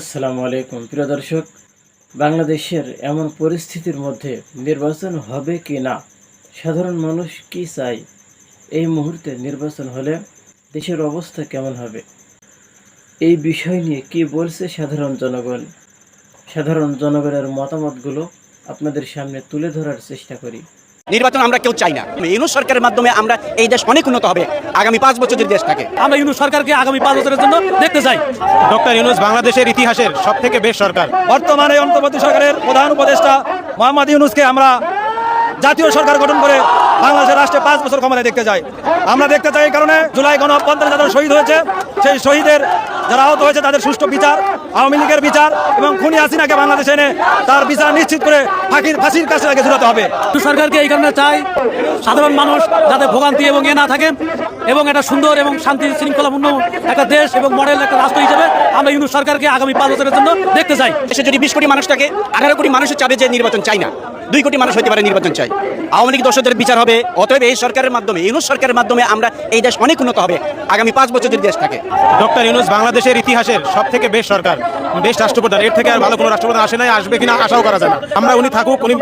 আসসালামু আলাইকুম। প্রিয় দর্শক, বাংলাদেশের এমন পরিস্থিতির মধ্যে নির্বাচন হবে কি না? সাধারণ মানুষ কি চায়? এই মুহূর্তে নির্বাচন হলে দেশের অবস্থা কেমন হবে? এই বিষয় নিয়ে কি বলছে সাধারণ জনগণ? সাধারণ জনগণের মতামতগুলো আপনাদের সামনে তুলে ধরার চেষ্টা করি। নির্বাচন আমরা কেউ চাই না। ইউনুস সরকারের মাধ্যমে আমরা এই দেশ অনেক উন্নত হবে আগামী পাঁচ বছর যদি দেশ থাকে আমরা ইউনুস সরকারকে আগামী পাঁচ বছরের জন্য দেখতে চাই। ডক্টর ইউনুস বাংলাদেশের ইতিহাসের সব থেকে বেশ সরকার। বর্তমানে অন্তর্বর্তী সরকারের প্রধান উপদেষ্টা মোহাম্মদ ইউনুসকে আমরা জাতীয় সরকার গঠন করে বাংলাদেশের রাষ্ট্রে পাঁচ বছর ক্ষমতায় দেখতে চাই। আমরা দেখতে চাই এই কারণে জুলাই গণ পঞ্চাশ যারা শহীদ হয়েছে সেই শহীদের যারা আহত হয়েছে তাদের সুষ্ঠু বিচার। আওয়ামী লীগের বিচার এবং খুনি হাসিনাকে বাংলাদেশে এনে তার বিচার নিশ্চিত করে ফাঁকির ফাঁসির কাছে আগে ঝুলাতে হবে। সরকারকে এই কারণে চাই সাধারণ মানুষ যাতে ভোগান্তি এবং এ না থাকে এবং এটা সুন্দর এবং শান্তি শৃঙ্খলাপূর্ণ একটা দেশ এবং মডেল একটা রাষ্ট্র হিসেবে আমরা ইউনু সরকারকে আগামী পাঁচ বছরের জন্য দেখতে চাই। দেশে যদি বিশ কোটি মানুষটাকে আঠারো কোটি মানুষের চাবে যে নির্বাচন চাই না। দুই কোটি মানুষ হতে পারে নির্বাচন চাই। আওয়ামী লীগ দর্শকদের বিচার হবে অতএব এই সরকারের মাধ্যমে ইউনুস সরকারের মাধ্যমে আমরা এই দেশ অনেক উন্নত হবে। আগামী পাঁচ বছর যদি দেশ থাকে। ডক্টর ইউনুস বাংলাদেশের ইতিহাসের সব থেকে বেশ সরকার বেশ রাষ্ট্রপ্রধান। এর থেকে আর ভালো কোনো রাষ্ট্রপ্রধান আসে নাই আসবে কিনা আশাও করা যায় না। আমরা উনি থাকুক উনি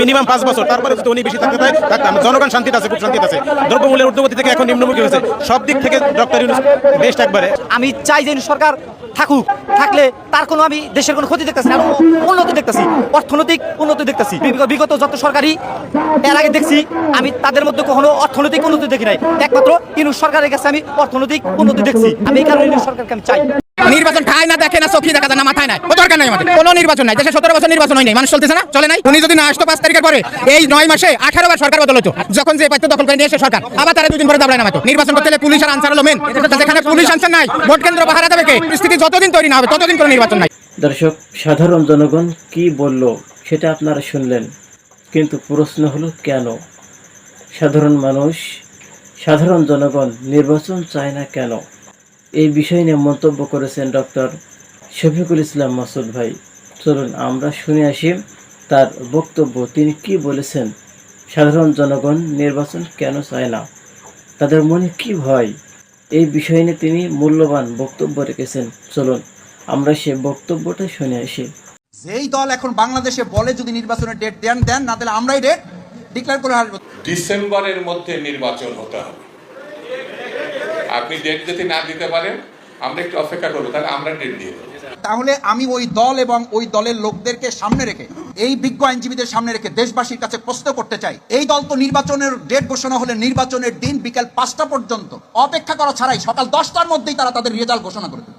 মিনিমাম পাঁচ বছর। তারপরে যদি উনি বেশি থাকতে চায় থাকতাম। জনগণ শান্তিতে আছে খুব শান্তিতে আছে। দ্রব্যমূল্যের ঊর্ধ্বগতি থেকে এখন নিম্নমুখী হয়েছে। সব দিক থেকে ডক্টর ইউনুস বেস্ট একবারে। আমি চাই যে সরকার থাকুক থাকলে তার কোনো আমি দেশের কোনো ক্ষতি দেখতেছি না উন্নতি দেখতেছি। অর্থনৈতিক উন্নতি দেখতেছি। বিগ- বিগত যত সরকারি এর আগে দেখছি আমি তাদের মধ্যে কখনো অর্থনৈতিক উন্নতি দেখি নাই। একমাত্র ইনু সরকারের কাছে আমি অর্থনৈতিক উন্নতি দেখছি। আমি এই কারণে ইনু সরকারকে আমি চাই। নির্বাচন খায় না দেখে না চোখে দেখা যায় না মাথায় নাই। দরকার নাই আমাদের। কোনো নির্বাচন নাই। দেশে সতেরো বছর নির্বাচন হয় নাই মানুষ চলতেছে না? চলে নাই? উনি যদি না আসতো পাঁচ তারিখের পরে এই নয় মাসে আঠারো বার সরকার বদল হতো। যখন যে পাইতো দখল করে নিয়ে এসে সরকার। আবার তারা দুদিন পরে দাবড়ায় নামাতো। নির্বাচন করতে হলে পুলিশ আর আনসার হলো মেন যেখানে পুলিশ আনসার নাই ভোট কেন্দ্র পাহারা দেবে কে? পরিস্থিতি যতদিন তৈরি না হবে ততদিন কোনো নির্বাচন নাই। দর্শক সাধারণ জনগণ কি বলল? সেটা আপনারা শুনলেন। কিন্তু প্রশ্ন হলো, কেন? সাধারণ মানুষ, সাধারণ জনগণ নির্বাচন চায় না কেন? এই বিষয় নিয়ে মন্তব্য করেছেন ডক্টর শফিকুল ইসলাম মাসুদ ভাই। চলুন, আমরা শুনে আসি তার বক্তব্য। তিনি কি বলেছেন? সাধারণ জনগণ নির্বাচন কেন চায় না? তাদের মনে কি ভয়? এই বিষয় নিয়ে তিনি মূল্যবান বক্তব্য রেখেছেন। চলুন, আমরা সে বক্তব্যটা শুনে আসি। যেই দল এখন বাংলাদেশে বলে যদি নির্বাচনের ডেট দেন দেন না দিলে আমরাই ডেট ডিক্লেয়ার করে আসব ডিসেম্বরের মধ্যে নির্বাচন হতে হবে। আপনি ডেট যদি না দিতে পারেন আমরা একটু অপেক্ষা করব তাহলে আমরা ডেট দিয়ে দেবো। তাহলে আমি ওই দল এবং ওই দলের লোকদেরকে সামনে রেখে এই বিজ্ঞ আইনজীবীদের সামনে রেখে দেশবাসীর কাছে প্রশ্ন করতে চাই। এই দল তো নির্বাচনের ডেট ঘোষণা হলে নির্বাচনের দিন বিকাল পাঁচটা পর্যন্ত অপেক্ষা করা ছাড়াই সকাল দশটার মধ্যেই তারা তাদের রেজাল্ট ঘোষণা করে দেবে।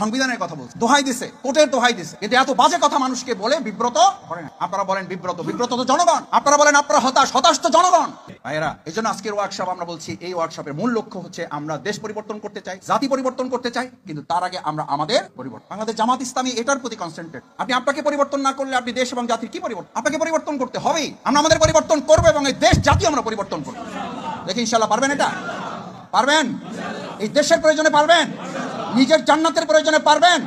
সংবিধানের কথা বলছে। দোহাই দিছে, কোর্টের দোহাই দিছে। কিন্তু এত বাজে কথা মানুষকে বলে বিব্রত করে না। আপনারা বলেন বিব্রত বিব্রত তো জনগণ। আপনারা বলেন আপনারা হতাশ হতাশ তো জনগণ। ভাইয়েরা এই জন্য আজকের ওয়ার্কশপ আমরা বলছি, এই ওয়ার্কশপের মূল লক্ষ্য হচ্ছে আমরা দেশ পরিবর্তন করতে চাই, জাতি পরিবর্তন করতে চাই, কিন্তু তার আগে আমরা আমাদের পরিবর্তন। বাংলাদেশ জামাত ইসলামী এটার প্রতি কনসেন্ট্রেট আপনি আপনাকে পরিবর্তন না করলে আপনি দেশ এবং জাতির কি পরিবর্তন? আপনাকে পরিবর্তন করতে হবেই। আমরা আমাদের পরিবর্তন করব এবং এই দেশ জাতি আমরা পরিবর্তন করব। দেখি, ইনশাল্লাহ পারবেন এটা? পারবেন? এই দেশের প্রয়োজনে পারবেন? নিজের জান্নাতের প্রয়োজনে পারবেন?